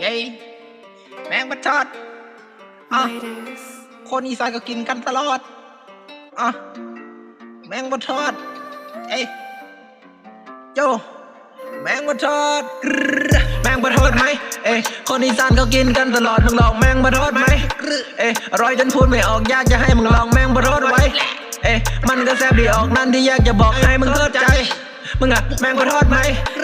เย้แมงบัดทอดอะคนอีสานก็กินกันตลอดอะแมงบัดทอด เอ้ยโจแมงบัดทอดกรึ๊ดแมงบัดทอดไหมเอ้ยคนอีสานก็กินกันตลอดมึงลองแมงบัดทอดไหมกรึ๊ดเอ้ยอร่อยจนพูดไม่ออกอยากจะให้มึงลองแมงบัดทอดไว้ เอ้ยมันก็แซ่บดีออกนั่นที่อยากจะบอกให้มึงเข้าใจ มึงอะแมงบดทอดไหม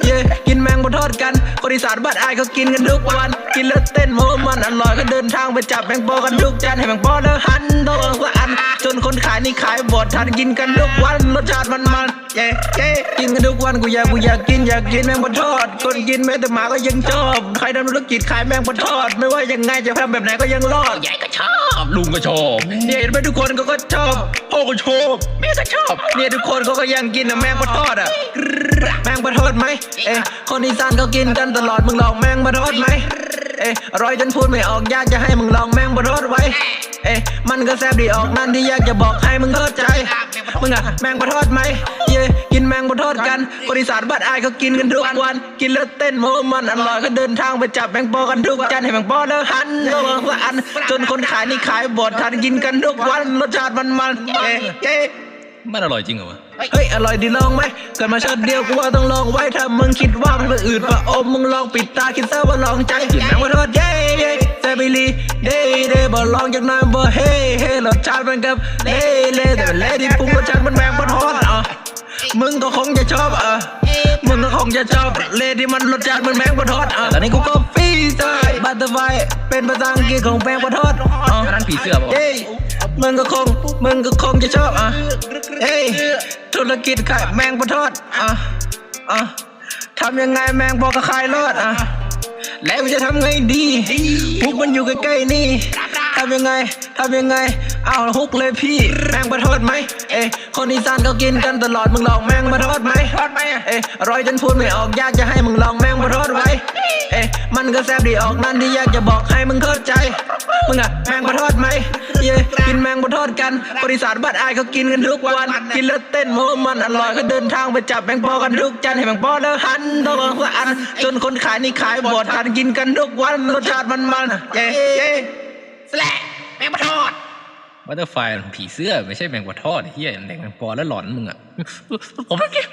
เย่กินแมงบดทอดกัน คนอีสานบ้านอายเขากินกันทุกวัน กินแล้วเต้นโมมันอร่อยก็เดินทางไปจับแมงปอกันทุกจานให้แมงปอแล้วหันโต นคนขายนี่ขายบดทันกินกันทุกวันรสชาติมันมันเย่เย่กินกันทุกวันกูอยากกูอยากกินอยากกินแมงบัดทอด คนกินแม้แต่หมาก็ยังชอบใครทำธุรกิจขายแมงบัดทอด ไม่ว่ายังไงจะทำแบบไหนก็ยังรอดยายก็ชอบลุงก็ชอบเนี่ยเห็นไหมทุกคนเขาก็ชอบพ่อก็ชอบแม่ก็ชอบเนี่ยทุกคนเขาก็ยังกินอะแมงปะทอดอะแมงปะทอดไหมเอ้คนอีสานเขากินกันตลอดมึงลองแมงปะทอดไหมเอ้อร่อยจนพูดไม่ออกอยากจะให้มึงลองแมงปะทอดไว้ เอ้มันก็แซ่บดีออกนั่นที่อยากจะบอกให้มึงเข้าใจ มึงอะแมงปะทอดไหม เย่กินแมงปะทอดกันคนอีสานบ้านอายเขากินกันทุกวัน กินแล้วเต้นโมมันอร่อยก็เดินทางไปจับแมงปอกันทุกจานให้แมงปอแล้วหันก็บางละอัน จนคนขายนี่ขายบดทันกินกันทุกวันรสชาติมันมันเย่เย่มันอร่อยจริงเหรอวะ เฮ้ย อร่อยดีลองไหมเกิดมาชาติเดียวกูว่าต้องลองไว้ถ้ามึงคิดว่ามันเป็นอื่นปะอมมึงลองปิดตาคิดซะว่าลองใจกินแมงว่าทอดเย้เย้แซบิลีเด้เด้บ่ลองจากนั้นบ่เฮ้เฮ้รสชาติมันกับเล่เล่แต่เป็นเล่ที่ปรุงรสชาติมันแมงว่าทอดอะมึงก็คงจะชอบอะมึงก็คงจะชอบเล่ที่มันรสชาติมันแมงว่าทอดอะตอนนี้กูก็ฟีเตอร์บัตเตอร์ไฟเป็นภาษาอังกฤษของแมงว่าทอดอะอันนั้นผีเสื้อเปล่าวะเฮ้ยมึงก็คงมึงก็คงจะชอบอะเฮ้ยธุรกิจขายแมงปะทอดอะอะทำยังไงแมงบอกก็ขายรอดอะแล้วจะทำไงดีฮุกมันอยู่ใกล้ๆนี่ทำยังไงทำยังไง เอาฮุกเลยพี่ แมงปะทอดไหม เอ้คนอีสานเขากินกันตลอด มึงลองแมงปะทอดไหมทอดไหมเอ้อร่อยจนพูดไม่ออกยากจะให้มึงลองแมงปะทอดไว้ เอ้มันก็แซ่บดีออกนั่นที่อยากจะบอกให้มึงเข้าใจ มึงอะแมงปะทอดไหม เย่กินแมงปะทอดกัน บริษัทบ้านอายเขากินกันทุกวัน กินแล้วเต้นโมมันอร่อยก็เดินทางไปจับแมงปอกันทุกจานให้แมงปอแล้วหันต้องละอัน จนคนขายนี่ขายบดทันกินกันทุกวันรสชาติมันมันเย่เย่สละแมงปะทอด บัตเตอร์ไฟผีเสื้อ ไม่ใช่แมงกวาทอดไอ้เฮียแดงแมงปอแล้วหลอนมึงอะผมไม่เกี่ยว